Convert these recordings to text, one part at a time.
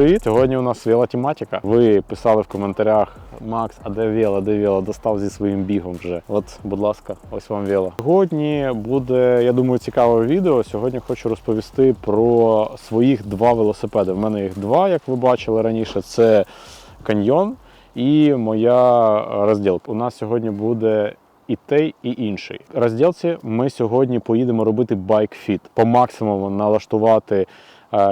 Привіт! Сьогодні у нас велотематика. Ви писали в коментарях Макс, а де вело, де вело? Достав зі своїм бігом вже. От, будь ласка, ось вам вело. Сьогодні буде, я думаю, цікаве відео. Сьогодні хочу розповісти про своїх два велосипеди. В мене їх два, як ви бачили раніше. Це каньйон і моя розділка. У нас сьогодні буде і той, і інший. Розділці ми сьогодні поїдемо робити байк-фіт, по максимуму налаштувати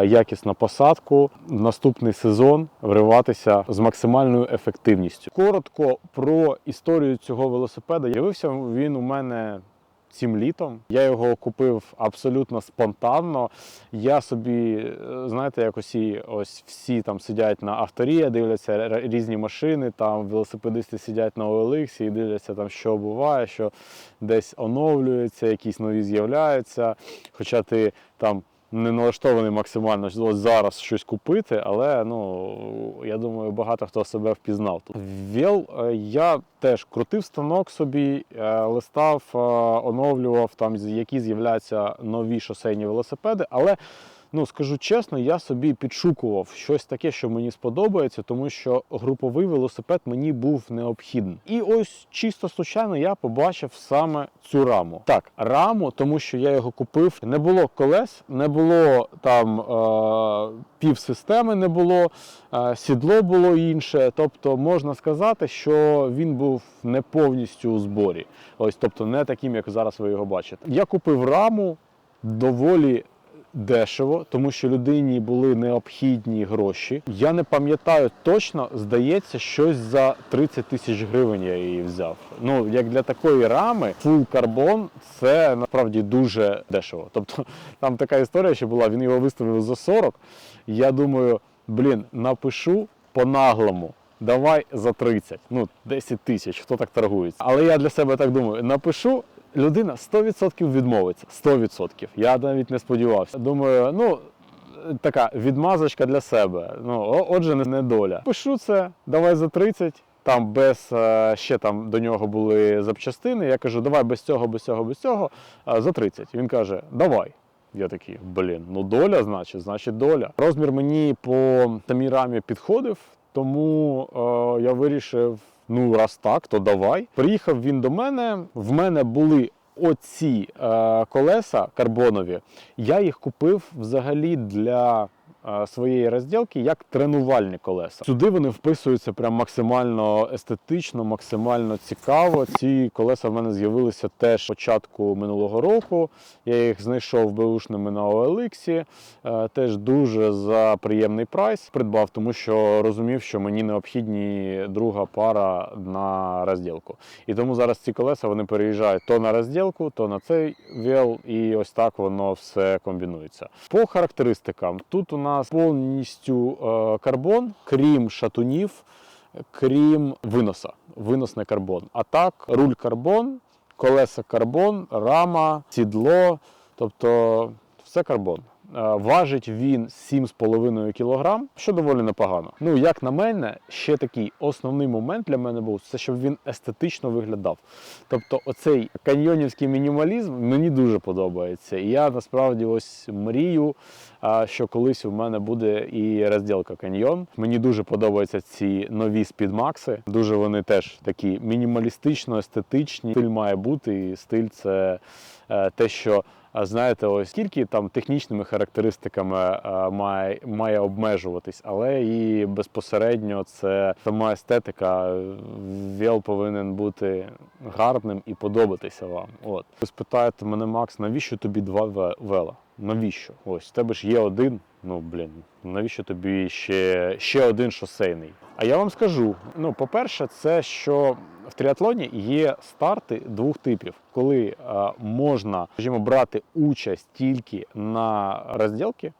якісну посадку, в наступний сезон вриватися з максимальною ефективністю. Коротко про історію цього велосипеда. З'явився він у мене. Цим літом я його купив абсолютно спонтанно. Я собі, е, знаєте, як усі ось всі там сидять на авторія, дивляться різні машини. Там велосипедисти сидять на OLX і дивляться там, що буває, що десь оновлюється, якісь нові з'являються. Хоча ти там не налаштований максимально ось зараз щось купити, але ну я думаю, багато хто себе впізнав тут. Вел е, я теж крутив станок собі, е, листав, е, оновлював там, які з'являються нові шосейні велосипеди, але. Ну, скажу чесно, я собі підшукував щось таке, що мені сподобається, тому що груповий велосипед мені був необхідний. І ось чисто случайно я побачив саме цю раму. Так, раму, тому що я його купив. Не було колес, не було там е- півсистеми, не було, е- сідло було інше. Тобто можна сказати, що він був не повністю у зборі. Ось, тобто не таким, як зараз ви його бачите. Я купив раму доволі дешево, тому що людині були необхідні гроші. Я не пам'ятаю точно, здається, щось за 30 тисяч гривень я її взяв. Ну, як для такої рами, фул карбон це насправді дуже дешево. Тобто там така історія ще була, він його виставив за 40. Я думаю, блін, напишу по-наглому. Давай за 30, ну 10 тисяч, хто так торгується. Але я для себе так думаю, напишу, людина 100% відмовиться. 100%. Я навіть не сподівався. Думаю, ну. Така відмазочка для себе. Ну, отже, не- доля. Пишу це, давай за 30. Там без е, ще там до нього були запчастини. Я кажу, давай без цього, без цього, без цього. е, За 30. Він каже, давай. Я такий, блін, ну доля, значить, значить доля. Розмір мені по самій рамі підходив, тому е, я вирішив: ну, раз так, то давай. Приїхав він до мене. В мене були оці е, колеса карбонові. Я їх купив взагалі для. Е, Своєї розділки як тренувальні колеса. Сюди вони вписуються прям максимально естетично, максимально цікаво. Ці колеса в мене з'явилися теж початку минулого року. Я їх знайшов беушними на OLX. Е, Теж дуже за приємний прайс придбав, тому що розумів, що мені необхідні друга пара на розділку. І тому зараз ці колеса вони переїжджають то на розділку, то на цей вел, і ось так воно все комбінується. По характеристикам тут у нас повністю е, карбон, крім шатунів, крім виноса. Винос карбон. А так, руль карбон, колеса карбон, рама, сідло, тобто все карбон. Е, Важить він 7,5 кг, що доволі непогано. Ну, як на мене, ще такий основний момент для мене був це, щоб він естетично виглядав. Тобто, оцей каньйонівський мінімалізм мені дуже подобається. І я насправді ось мрію, що колись у мене буде і розділка каньйон. Мені дуже подобаються ці нові спідмакси. Дуже вони теж такі мінімалістично, естетичні. Стиль має бути, і стиль це е, те, що. Знаєте, ось скільки там технічними характеристиками е, має, має обмежуватись, але і безпосередньо це сама естетика. Віл повинен бути гарним і подобатися вам. От ви спитаєте мене, Макс, навіщо тобі два ве- вела? Навіщо? Ось в тебе ж є один. Ну блін, навіщо тобі ще, ще один шосейний? А я вам скажу: ну, по-перше, це що в тріатлоні є старти двох типів, коли е, можна, скажімо, брати участь тільки на розділки,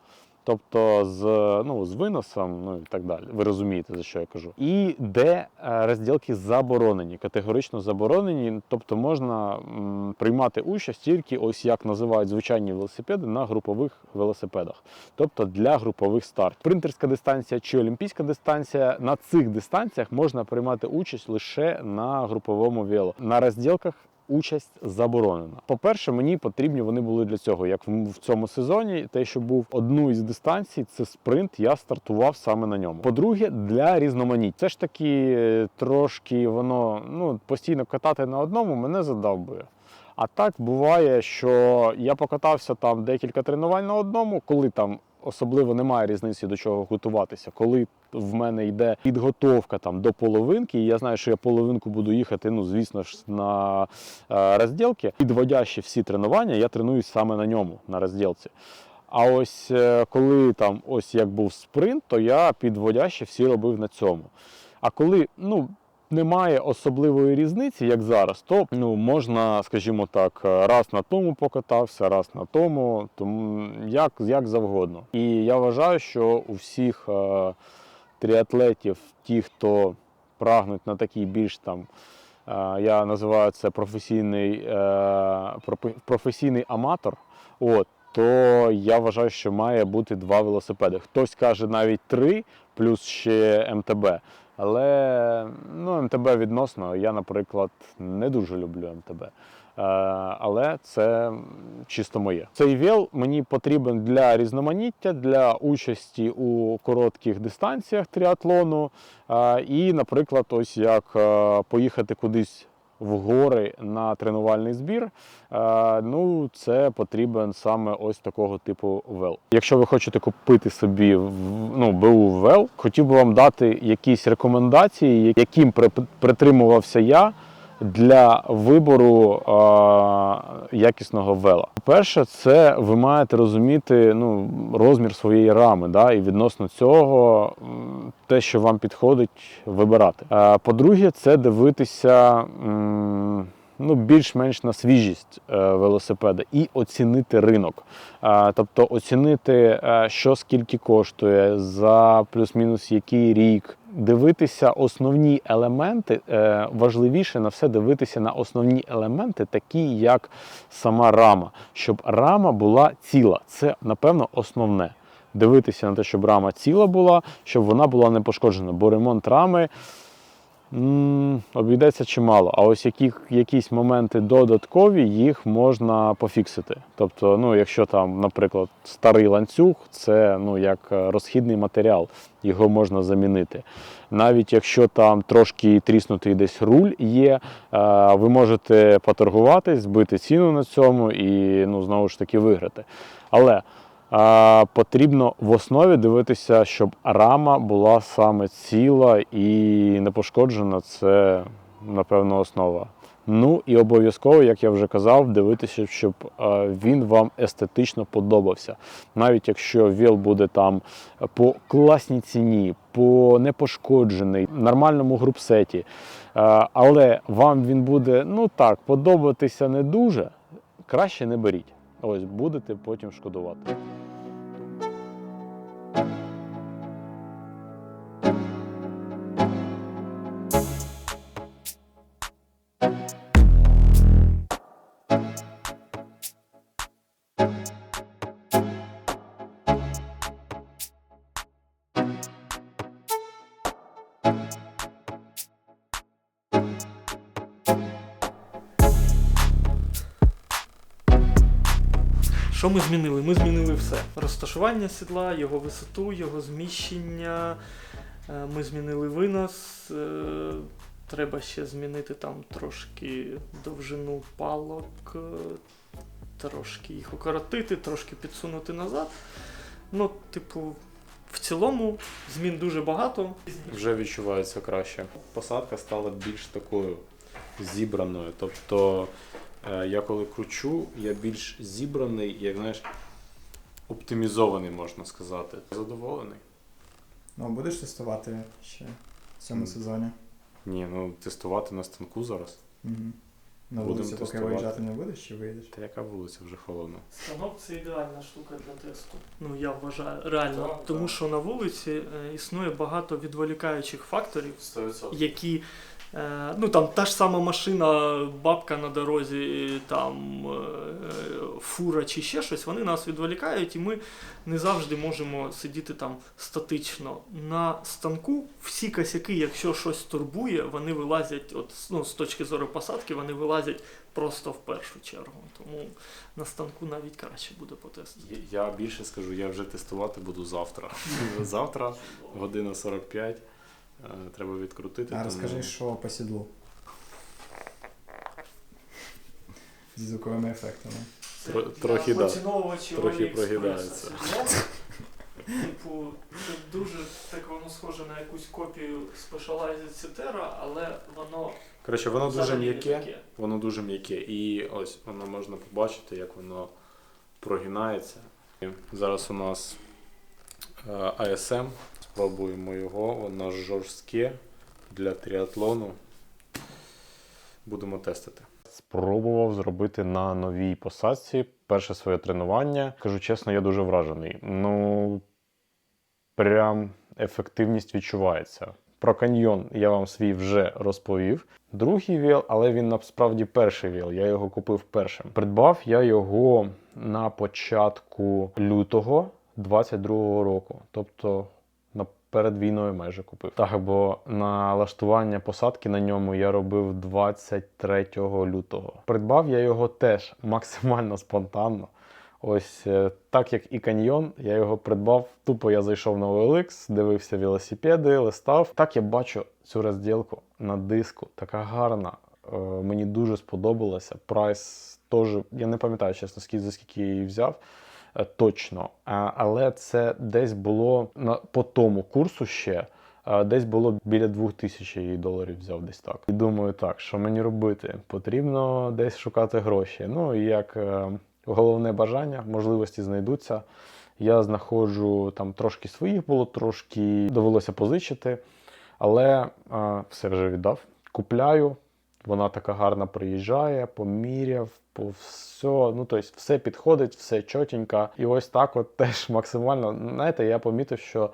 тобто з, ну, з виносом, ну і так далі. Ви розумієте, за що я кажу. І де е, розділки заборонені, категорично заборонені, тобто можна м, приймати участь тільки ось як називають звичайні велосипеди на групових велосипедах, тобто для групових стартів. Спринтерська дистанція чи олімпійська дистанція на цих дистанціях можна приймати участь лише на груповому вело. На розділках участь заборонена. По-перше, мені потрібні вони були для цього. Як в цьому сезоні, те, що був одну із дистанцій, це спринт. Я стартував саме на ньому. По-друге, для різноманіття. Це ж таки е, трошки воно ну постійно катати на одному мене задав би. А так буває, що я покатався там декілька тренувань на одному, коли там особливо немає різниці до чого готуватися. Коли в мене йде підготовка там до половинки, і я знаю, що я половинку буду їхати, ну звісно ж, на е, розділки, підводящі всі тренування, я тренуюсь саме на ньому, на розділці. А ось е, коли там ось як був спринт, то я підводящі всі робив на цьому. А коли ну, немає особливої різниці, як зараз, то ну, можна, скажімо так, раз на тому покатався, раз на тому, тому як, як завгодно. І я вважаю, що у всіх е, тріатлетів, ті, хто прагнуть на такий більш там. е, Я називаю це професійний, е, професійний аматор. От, то я вважаю, що має бути два велосипеди. Хтось каже навіть три, плюс ще МТБ. Але ну, МТБ відносно. Я, наприклад, не дуже люблю МТБ. Е, але це чисто моє. Цей вел мені потрібен для різноманіття, для участі у коротких дистанціях тріатлону. Е, і, наприклад, ось як е, поїхати кудись в гори на тренувальний збір. Е, Ну, це потрібен саме ось такого типу вел. Якщо ви хочете купити собі ну, БУ вел, хотів би вам дати якісь рекомендації, яким при- притримувався я для вибору е, якісного вела. Перше, це ви маєте розуміти ну, розмір своєї рами, да, і відносно цього те, що вам підходить, вибирати. Е, По-друге, це дивитися. м, Ну, більш-менш на свіжість е, велосипеда і оцінити ринок. Е, тобто оцінити, е, що скільки коштує, за плюс-мінус який рік. Дивитися основні елементи, е, важливіше на все дивитися на основні елементи, такі як сама рама, щоб рама була ціла. Це, напевно, основне. Дивитися на те, щоб рама ціла була, щоб вона була не пошкоджена, бо ремонт рами обійдеться чимало. А ось які, якісь моменти додаткові, їх можна пофіксити. Тобто, ну, якщо там, наприклад, старий ланцюг, це ну, як е, розхідний матеріал, його можна замінити. Навіть якщо там трошки тріснутий десь руль є, е, ви можете поторгуватись, збити ціну на цьому і ну, знову ж таки виграти. Але потрібно в основі дивитися, щоб рама була саме ціла і не пошкоджена. Це, напевно, основа. Ну і обов'язково, як я вже казав, дивитися, щоб він вам естетично подобався. Навіть якщо ВІЛ буде там по класній ціні, по непошкоджений, нормальному групсеті, але вам він буде ну так, подобатися не дуже, краще не беріть. Ось будете потім шкодувати. Що ми змінили? Ми змінили все. Розташування сідла, його висоту, його зміщення. Е, Ми змінили винос. е, Треба ще змінити там трошки довжину палок, е, трошки їх укоротити, трошки підсунути назад. Ну, типу, в цілому змін дуже багато. Вже відчувається краще. Посадка стала більш такою зібраною. Тобто я коли кручу, я більш зібраний, як знаєш, оптимізований, можна сказати. Задоволений. Ну, а будеш тестувати ще в цьому сезоні? Ні, ну тестувати на станку зараз. Угу. На Будем вулицю поки тестувати. виїжджати не будеш чи виїдеш? Та яка вулиця вже холодно. Станок це ідеальна штука для тесту. Ну я вважаю, реально. Так, Тому так. що на вулиці е, існує багато відволікаючих факторів, 100%. які Е, ну там та ж сама машина, бабка на дорозі, там е, фура чи ще щось, вони нас відволікають, і ми не завжди можемо сидіти там статично. На станку всі косяки, якщо щось турбує, вони вилазять, от, ну, з точки зору посадки, вони вилазять просто в першу чергу. Тому на станку навіть краще буде потестити. Я більше скажу, я вже тестувати буду завтра. Завтра, година 45. Е, Треба відкрутити. А тому- що по сідлу. Зі звуковими ефектами. Тро- трохи, да. Трохи прогидається. Типу, це дуже так воно схоже на якусь копію Specialized Cetera, але воно Коротше, воно дуже м'яке. таке. Воно дуже м'яке. І ось воно можна побачити, як воно прогинається. І Зараз у нас е, ASM. Спробуємо його. Воно жорстке для тріатлону. Будемо тестити. Спробував зробити на новій посадці перше своє тренування. Кажу чесно, я дуже вражений. Ну, прям ефективність відчувається. Про каньйон я вам свій вже розповів. Другий віл, але він насправді перший віл. Я його купив першим. Придбав я його на початку лютого 22-го року. Тобто перед війною майже купив. Так, бо налаштування посадки на ньому я робив 23 лютого. Придбав я його теж максимально спонтанно. Ось е, так як і каньйон, я його придбав. Тупо я зайшов на OLX, дивився велосипеди, листав. Так я бачу цю розділку на диску. Така гарна. Е, Мені дуже сподобалося. Прайс теж, я не пам'ятаю, чесно, за скільки її взяв. Е, Точно. Але це десь було на, по тому курсу ще. е, Десь було біля 2000 її доларів взяв десь так. І думаю, так, що мені робити? Потрібно десь шукати гроші. Ну як е, головне бажання, можливості знайдуться. Я знаходжу там трошки своїх було, трошки довелося позичити, але е, все вже віддав. Купляю. Вона така гарна приїжджає, поміряв, по все. Ну, тобто, все підходить, все чотенько. І ось так, от теж максимально. Знаєте, я помітив, що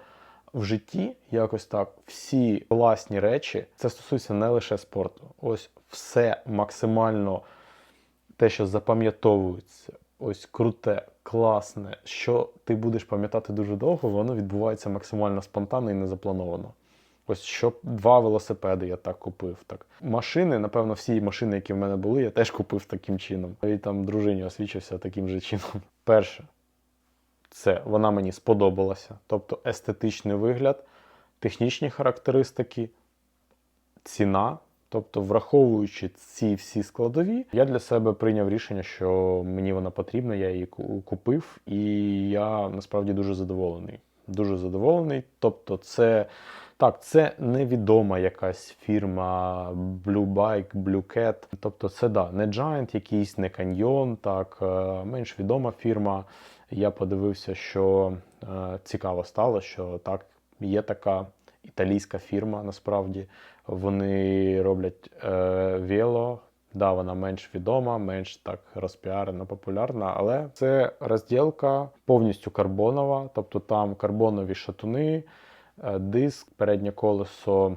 в житті якось так всі класні речі, це стосується не лише спорту. Ось все максимально те, що запам'ятовується, ось круте, класне, що ти будеш пам'ятати дуже довго, воно відбувається максимально спонтанно і незаплановано. Ось що два велосипеди я так купив. Так. Машини, напевно, всі машини, які в мене були, я теж купив таким чином. І там дружині освічився таким же чином. Перше, це вона мені сподобалася. Тобто естетичний вигляд, технічні характеристики, ціна. Тобто, враховуючи ці всі складові, я для себе прийняв рішення, що мені вона потрібна, я її купив, і я насправді дуже задоволений. Дуже задоволений. Тобто, це так, це невідома якась фірма Blue Bike, Blue Cat. Тобто, це да, не Giant якийсь, не Canyon, так, е, менш відома фірма. Я подивився, що е, цікаво стало, що так, є така італійська фірма насправді. Вони роблять е, вело. Да, вона менш відома, менш так розпіарена, популярна, але це розділка повністю карбонова, тобто там карбонові шатуни, диск, переднє колесо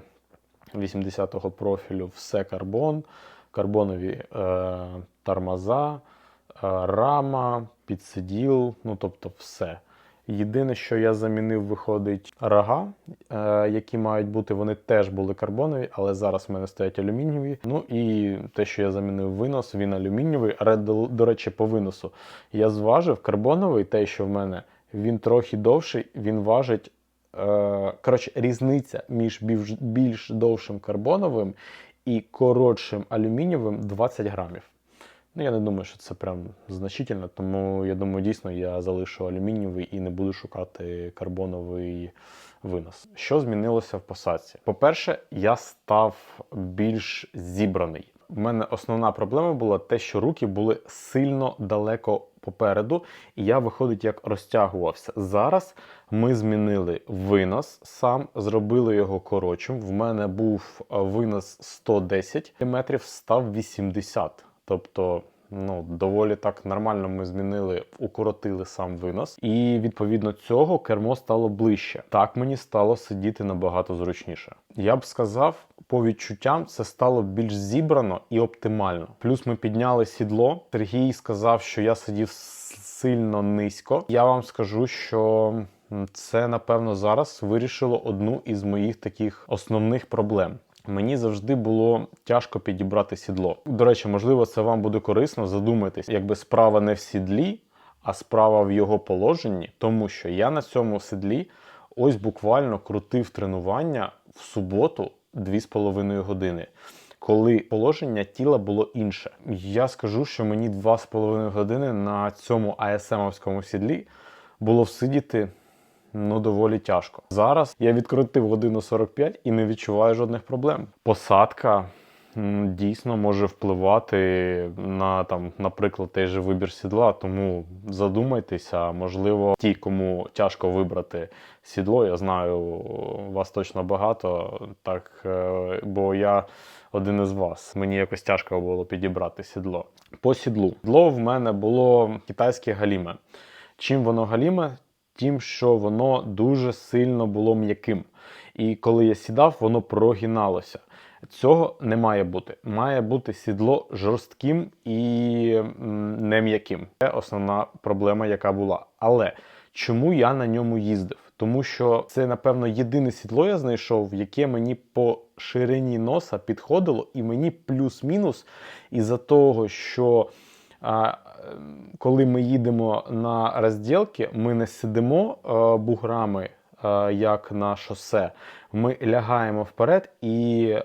80-го профілю, все карбон, карбонові е, тормоза, е, рама, підсиділ, ну тобто все. Єдине, що я замінив, виходить рога, е, які мають бути, вони теж були карбонові, але зараз в мене стоять алюмінієві. Ну і те, що я замінив винос, він алюмінієвий. Але до, до речі, по виносу я зважив карбоновий, те, що в мене, він трохи довший, він важить. Е, коротше, різниця між більш, більш довшим карбоновим і коротшим алюмінієвим 20 грамів. Ну, я не думаю, що це прям значительно, тому я думаю, дійсно я залишу алюмінієвий і не буду шукати карбоновий винос. Що змінилося в посадці? По-перше, я став більш зібраний. У мене основна проблема була те, що руки були сильно далеко попереду, і я, виходить, як розтягувався. Зараз ми змінили винос сам, зробили його коротшим. В мене був е, винос 110 мм, став 80 Тобто Ну, доволі так нормально ми змінили, укоротили сам винос, і відповідно цього кермо стало ближче. Так мені стало сидіти набагато зручніше. Я б сказав, по відчуттям це стало більш зібрано і оптимально. Плюс ми підняли сідло. Сергій сказав, що я сидів сильно низько. Я вам скажу, що це напевно зараз вирішило одну із моїх таких основних проблем. Мені завжди було тяжко підібрати сідло. До речі, можливо, це вам буде корисно. Задумайтесь, якби справа не в сідлі, а справа в його положенні, тому що я на цьому сідлі ось буквально крутив тренування в суботу 2,5 години. Коли положення тіла було інше, я скажу, що мені 2,5 години на цьому АСМовському сідлі було всидіти ну доволі тяжко. Зараз я відкрутив годину 45 і не відчуваю жодних проблем. Посадка дійсно може впливати на там, наприклад, той же вибір сідла. Тому задумайтеся, можливо, ті, кому тяжко вибрати сідло. Я знаю, вас точно багато, так е, бо я один із вас. Мені якось тяжко було підібрати сідло. По сідлу. Сідло в мене було китайське галіме. Чим воно галіме? Тим, що воно дуже сильно було м'яким. І коли я сідав, воно прогиналося. Цього не має бути. Має бути сідло жорстким і не м'яким. Це основна проблема, яка була. Але чому я на ньому їздив? Тому що це, напевно, єдине сідло я знайшов, яке мені по ширині носа підходило, і мені плюс-мінус із-за того, що коли ми їдемо на розділки, ми не сидимо е, буграми, е, як на шосе. Ми лягаємо вперед і е,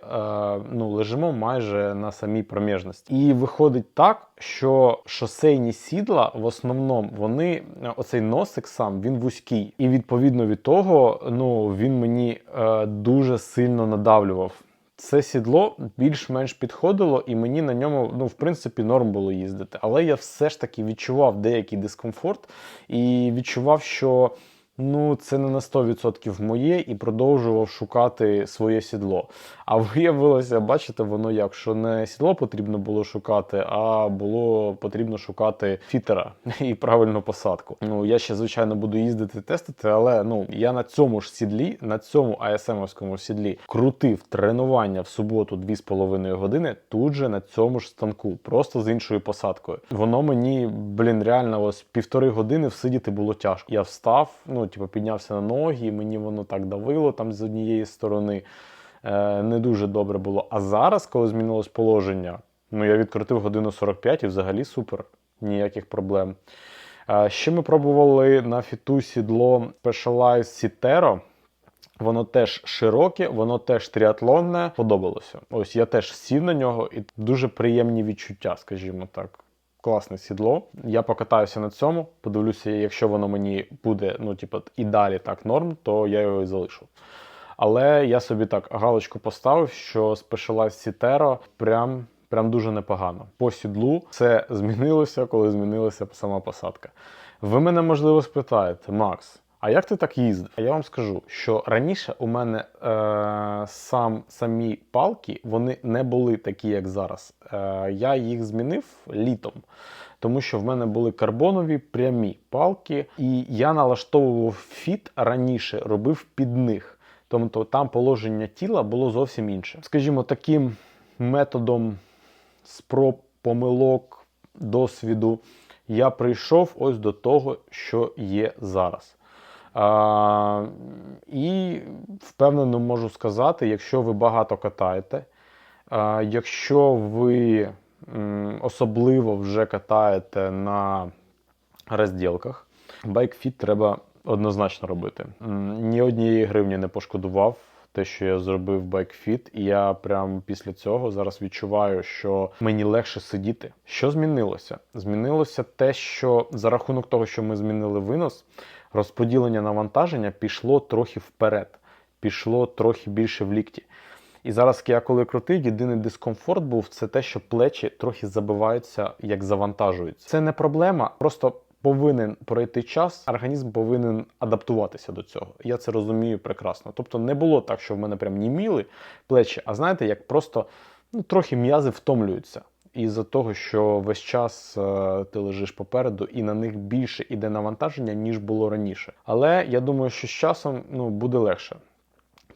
ну, лежимо майже на самій проміжності. І виходить так, що шосейні сідла в основному вони оцей носик сам він вузький, і відповідно від того, ну він мені дуже сильно надавлював. Це сідло більш-менш підходило, і мені на ньому, ну, в принципі, норм було їздити. Але я все ж таки відчував деякий дискомфорт і відчував, що ну, це не на 100% моє, і продовжував шукати своє сідло. А виявилося, бачите, воно як, що не сідло потрібно було шукати, а було потрібно шукати фітера і правильну посадку. Ну, я ще, звичайно, буду їздити тестити, але ну, я на цьому ж сідлі, на цьому АСМовському сідлі крутив тренування в суботу 2,5 години тут же на цьому ж станку, просто з іншою посадкою. Воно мені, блін, реально ось півтори години всидіти було тяжко. Я встав, ну, типу, піднявся на ноги, і мені воно так давило там з однієї сторони. Е, не дуже добре було. А зараз, коли змінилось положення, ну я відкрутив годину 45 і взагалі супер, ніяких проблем. Е, ще ми пробували на фіту сідло Specialized Citero. Воно теж широке, воно теж тріатлонне. Подобалося. Ось я теж сів на нього і дуже приємні відчуття, скажімо так. Класне сідло. Я покатаюся на цьому, подивлюся, якщо воно мені буде, ну, типу, і далі так норм, то я його і залишу. Але я собі так галочку поставив, що Specialized Citero прям, прям дуже непогано. По сідлу це змінилося, коли змінилася сама посадка. Ви мене можливо спитаєте, Макс, а як ти так їздив? Я вам скажу, що раніше у мене е, сам, самі палки вони не були такі, як зараз. Е, я їх змінив літом. Тому що в мене були карбонові прямі палки, і я налаштовував фіт раніше, робив під них. Тобто там положення тіла було зовсім інше. Скажімо, таким методом спроб, помилок, досвіду я прийшов ось до того, що є зараз. А, і впевнено можу сказати, якщо ви багато катаєте, а, якщо ви м, особливо вже катаєте на розділках, байкфіт треба однозначно робити. Ні однієї гривні не пошкодував те, що я зробив байкфіт, і я прямо після цього зараз відчуваю, що мені легше сидіти. Що змінилося? Змінилося те, що за рахунок того, що ми змінили винос, розподілення навантаження пішло трохи вперед, пішло трохи більше в лікті. І зараз я коли крутив, єдиний дискомфорт був це те, що плечі трохи забиваються, як завантажуються. Це не проблема, просто повинен пройти час, організм повинен адаптуватися до цього. Я це розумію прекрасно. Тобто не було так, що в мене прям німіли плечі, а знаєте, як просто ну, трохи м'язи втомлюються. Із-за того, що весь час е, ти лежиш попереду, і на них більше іде навантаження, ніж було раніше. Але я думаю, що з часом ну, буде легше.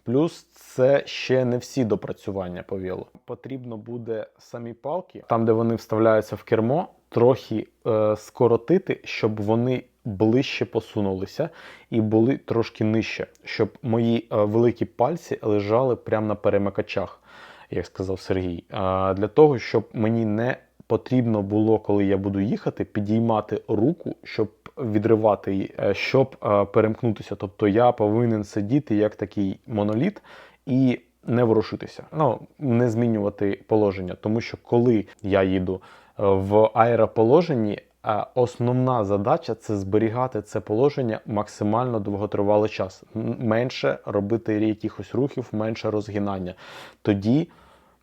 Плюс це ще не всі допрацювання по вілу. Потрібно буде самі палки, там де вони вставляються в кермо, трохи е, скоротити, щоб вони ближче посунулися і були трошки нижче, щоб мої е, великі пальці лежали прямо на перемикачах, як сказав Сергій. Для того, щоб мені не потрібно було, коли я буду їхати, підіймати руку, щоб відривати е, щоб е, перемкнутися. Тобто я повинен сидіти як такий моноліт і не ворушитися. Ну, не змінювати положення. Тому що коли я їду е, в аероположенні, основна задача це зберігати це положення максимально довготривалий час. Менше робити якихось рухів, менше розгинання. Тоді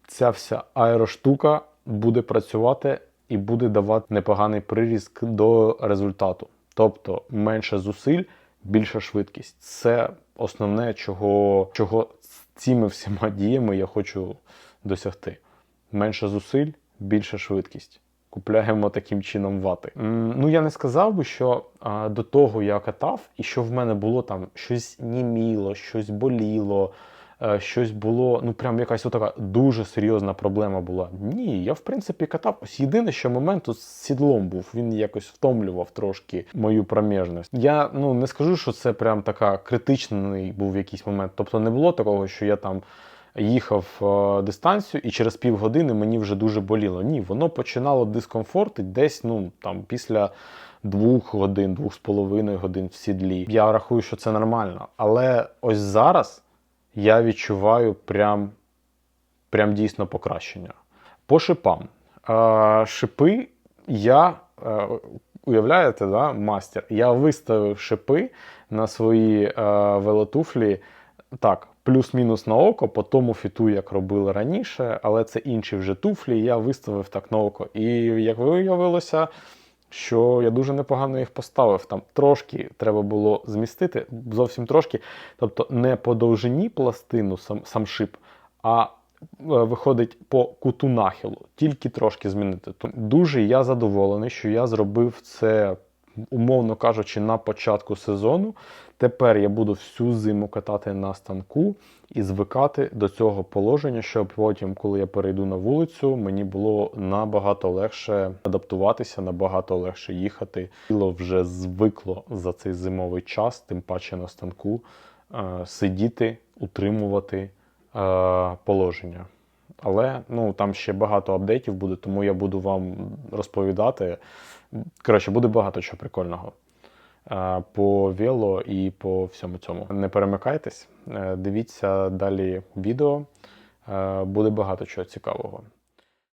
ця вся аероштука буде працювати і буде давати непоганий прирізк до результату. Тобто менше зусиль, більша швидкість. Це основне, чого, чого цими всіма діями я хочу досягти. Менше зусиль, більша швидкість. Купляємо таким чином вати. Ну я не сказав би, що а, до того я катав, і що в мене було там щось німіло, щось боліло, е, щось було, ну прям якась отака дуже серйозна проблема була. Ні, я в принципі катав. Ось єдине, що момент тут з сідлом був, він якось втомлював трошки мою проміжність. Я ну не скажу, що це прям така критичний був якийсь момент. Тобто не було такого, що я там. Їхав е, дистанцію, і через півгодини мені вже дуже боліло. Ні, воно починало дискомфортити десь ну там після двох годин, двох з половиною годин в сідлі. Я рахую, що це нормально. Але ось зараз я відчуваю прям, прям дійсно покращення. По шипам. Е, шипи я. Е, Уявляєте, да, мастер? Я виставив шипи на свої е, велотуфлі так, плюс-мінус на око, по тому фіту, як робили раніше, але це інші вже туфлі. Я виставив так на око. І як виявилося, що я дуже непогано їх поставив. Там трошки треба було змістити, зовсім трошки. Тобто не по довжині пластину сам, сам шип, а е, виходить по куту нахилу, тільки трошки змінити. Дуже я задоволений, що я зробив це, умовно кажучи, на початку сезону. Тепер я буду всю зиму катати на станку і звикати до цього положення, щоб потім, коли я перейду на вулицю, мені було набагато легше адаптуватися, набагато легше їхати. Тіло вже звикло за цей зимовий час, тим паче на станку, е, сидіти, утримувати е, положення. Але ну там ще багато апдейтів буде, тому я буду вам розповідати. Коротше, буде багато чого прикольного е, по вело і по всьому цьому. Не перемикайтесь, е, дивіться далі відео. Е, Буде багато чого цікавого.